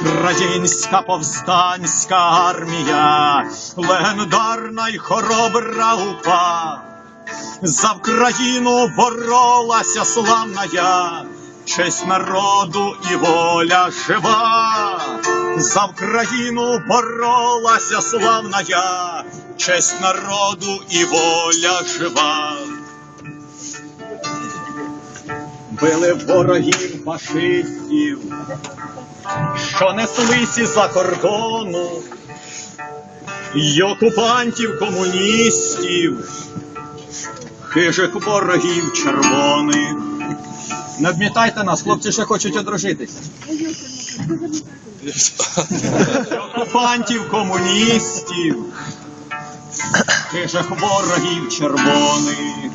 Українська повстанська армія, легендарна й хоробра упа, за Вкраїну боролася славна я, честь народу і воля жива, за Вкраїну боролася славна я, честь народу і воля жива. Били ворогів фашистів, що неслися за кордону, й окупантів комуністів, хижих ворогів червоних. Не вмітайте нас, хлопці ще хочуть одружитися. Окупантів комуністів, хижих ворогів червоних,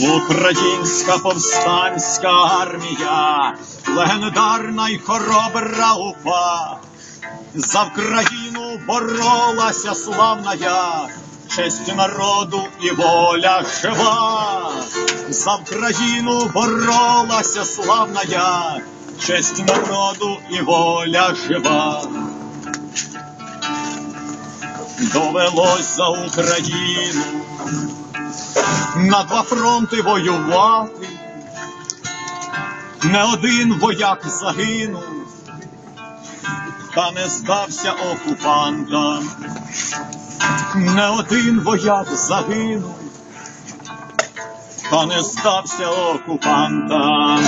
українська повстанська армія, легендарна й хоробра упа. За Вкраїну боролася славна я, честь народу і воля жива. За Вкраїну боролася славна я, честь народу і воля жива. Довелось за Україну на два фронти воювати. Не один вояк загинув, та не здався окупантам. Не один вояк загинув, та не здався окупантам.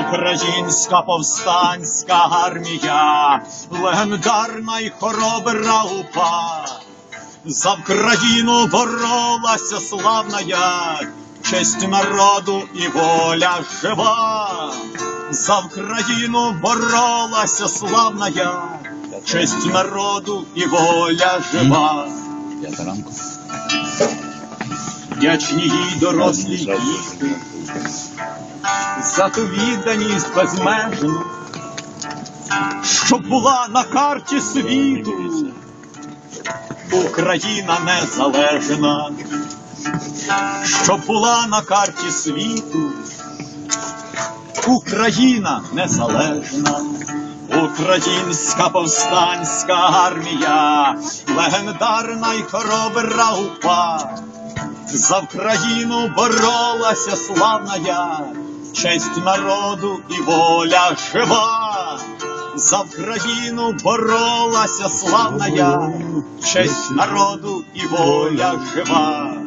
Українська повстанська армія, легендарна й хоробра упа. За Вкраїну боролася славна я, честь народу і воля жива. За Вкраїну боролася славна я, честь народу і воля жива. П'ята ранку. Вдячні їй дорослі діти, за ту відданість безмежну, щоб була на карті світу. Україна незалежна, щоб була на карті світу, Україна незалежна, українська повстанська армія, легендарна й хоробра упа. За Вкраїну боролася славна честь народу і воля жива. За Україну боролася славна я, честь народу і воля жива.